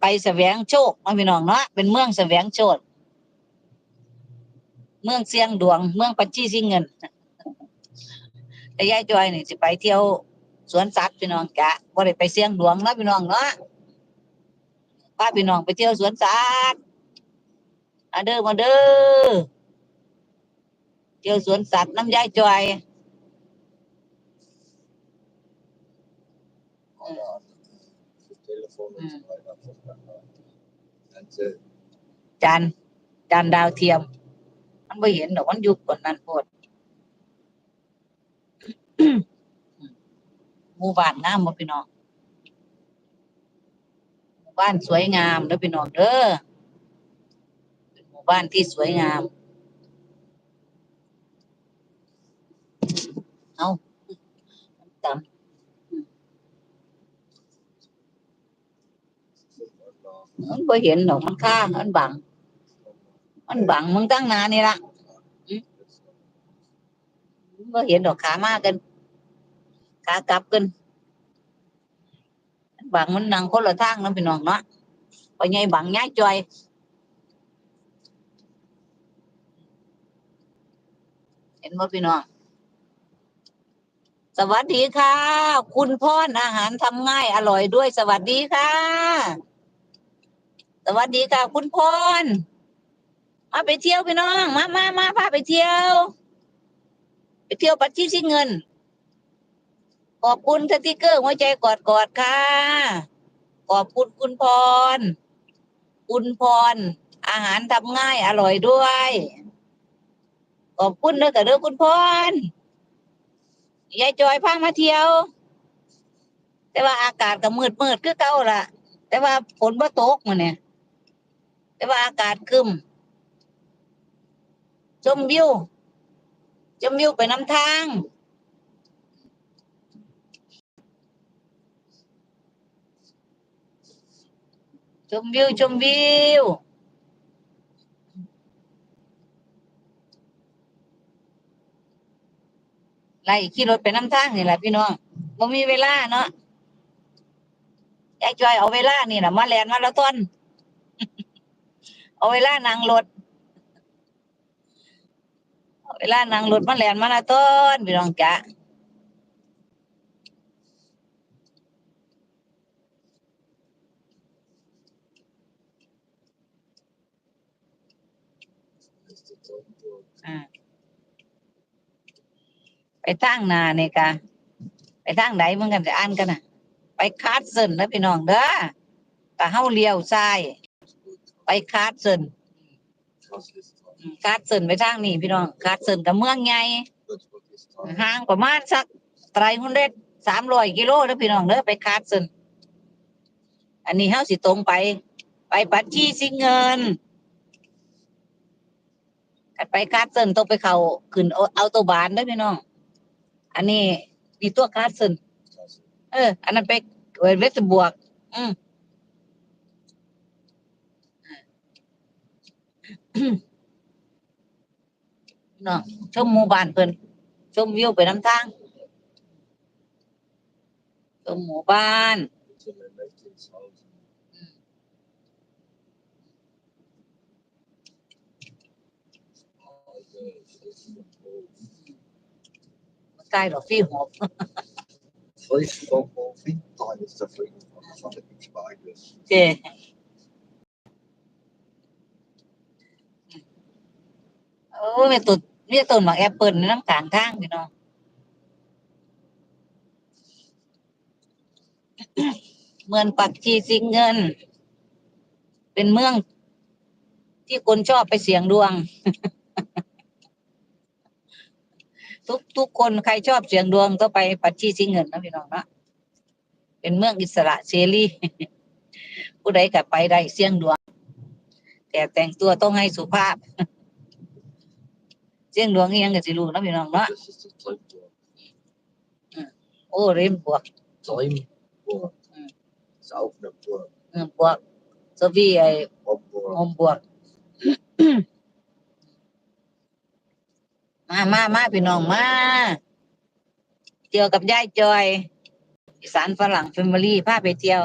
ไปแสวงโชคเนาพี่น้องเนาะเป็นเมืองแสวงโชคเมืองเสียงดวง เมืองปัจจี้สิเงินแต่ยายจอยนี่สิไปเที่ยวสวนสัตว์พี่น้องกะบ่ได้ไปเสียงดวงนะพี่น้องเนาะพาพี่น้องไปเที่ยวสวนสัตว์มาเด้อมาเด้อเที่ยวสวนสัตว์น้ำยายจอย telephone Mm. and so like that. That's it. จานจานดาวเทียม มันไม่เห็นหรอกมันอยุบกว่านั้นโพดหมู่บ้านงามบ่พี่น้องหมู่บ้านสวยงามเด้อพี่น้องเด้อเป็นหมู่บ้านที่สวยงาม เอาตำ มันบ่เห็นหรอกมันข้างมันบัง มันบังมึงตั้งนานนี่ละบ่เห็นดอกขามากันขากลับกันมันบังมันนั่งคนละทางเนาะพี่น้องเนาะไปไงบังย้ายจอยเห็นบ่พี่น้อง สวัสดีค่ะ คุณพ่อนอาหารทำง่ายอร่อยด้วยสวัสดีค่ะ วัสดีค่ะ คุณพรมาไปเที่ยวพี่น้อง มามามาพาไปเที่ยว ไปเที่ยวปัจจิชิเงิน ขอบคุณสติกเกอร์หัวใจกอดกอดค่ะ ขอบคุณคุณพร คุณพร อาหารทำง่ายอร่อยด้วย ขอบคุณเด้อกับเด้อคุณพร ยายจอยพามาเที่ยว แต่ว่าอากาศก็มืดมืดคือเก่าล่ะแต่ว่าฝนบ่ตกมื้อเนี่ย แต่ว่าอากาศคึมชมวิวชมวิวไปน้ำทาง ชมวิวชมวิวไล่ขี่รถไปน้ำทางนี่แหละพี่น้องบ่มีเวลาเนาะยายจอยเอาเวลานี่นะมาแลนมาแล้วต้น เอาเวลานั่งรถเอาเวลานั่งรถมาแลนมาละต้นพี่น้องจ๋า It's the top door. อ่าไปทางนาเนี่ยกะไปทางไหนมึงกันจะอ่านกันนะไปคาดเซินนะพี่น้องเด้อกะเฮาเลี้ยวซ้าย ไปคาดเซินคาดเซินไปทางนี้พี่น้องคาดเซินกับเมืองใหญ่ห่างประมาณสักไตรหุ่นเด็ดสามร้อยกิโลเด้อพี่น้องเด้อไปคาดเซินอันนี้เฮาสิตรงไป ไปปัดชีสิเงินไปคาดเซินต้องไปเข้าขึ้นเอาตัวบานเด้อพี่น้อง อันนี้นี่ตัวคาดเซินเออ อันนั้นไปเวทเวทบวก อืม นาะชมหมู่บ้านเพิ่นชมวิวไปน้ำทาง ชมหมู่บ้าน Until they left his house. Oh, yeah, it's the whole- ใกล้ดอกฟี่หอบ Vlees van Wolfie. Oh, dat is de vriend van van de Spiders. เจโอ้ยแม่ตุดมีแต่ต้นหมากแอปเปิลในน้ำกลางทางพี่น้องเมืองปักชีสิงเงิน เป็นเมืองที่คนชอบไปเสี่ยงดวง ทุกทุกคนใครชอบเสี่ยงดวงก็ไปปักชีสิงเงินนะพี่น้องนะเป็นเมืองอิสระเสรีผู้ใดก็ไปได้เสี่ยงดวง แต่แต่งตัวต้องให้สุภาพ เสี่ยงดวงอีหยังก็สิรู้นะพี่น้องเนาะ This is the time door. โอ้เรมบวก Time door. Mm. It's out the door. เออบวกโซฟีไอ้ One door. โฮมบวก มามามาพี่น้องมา เที่ยวกับยายจอยอีสานฝรั่งแฟมิลี่พาไปเที่ยว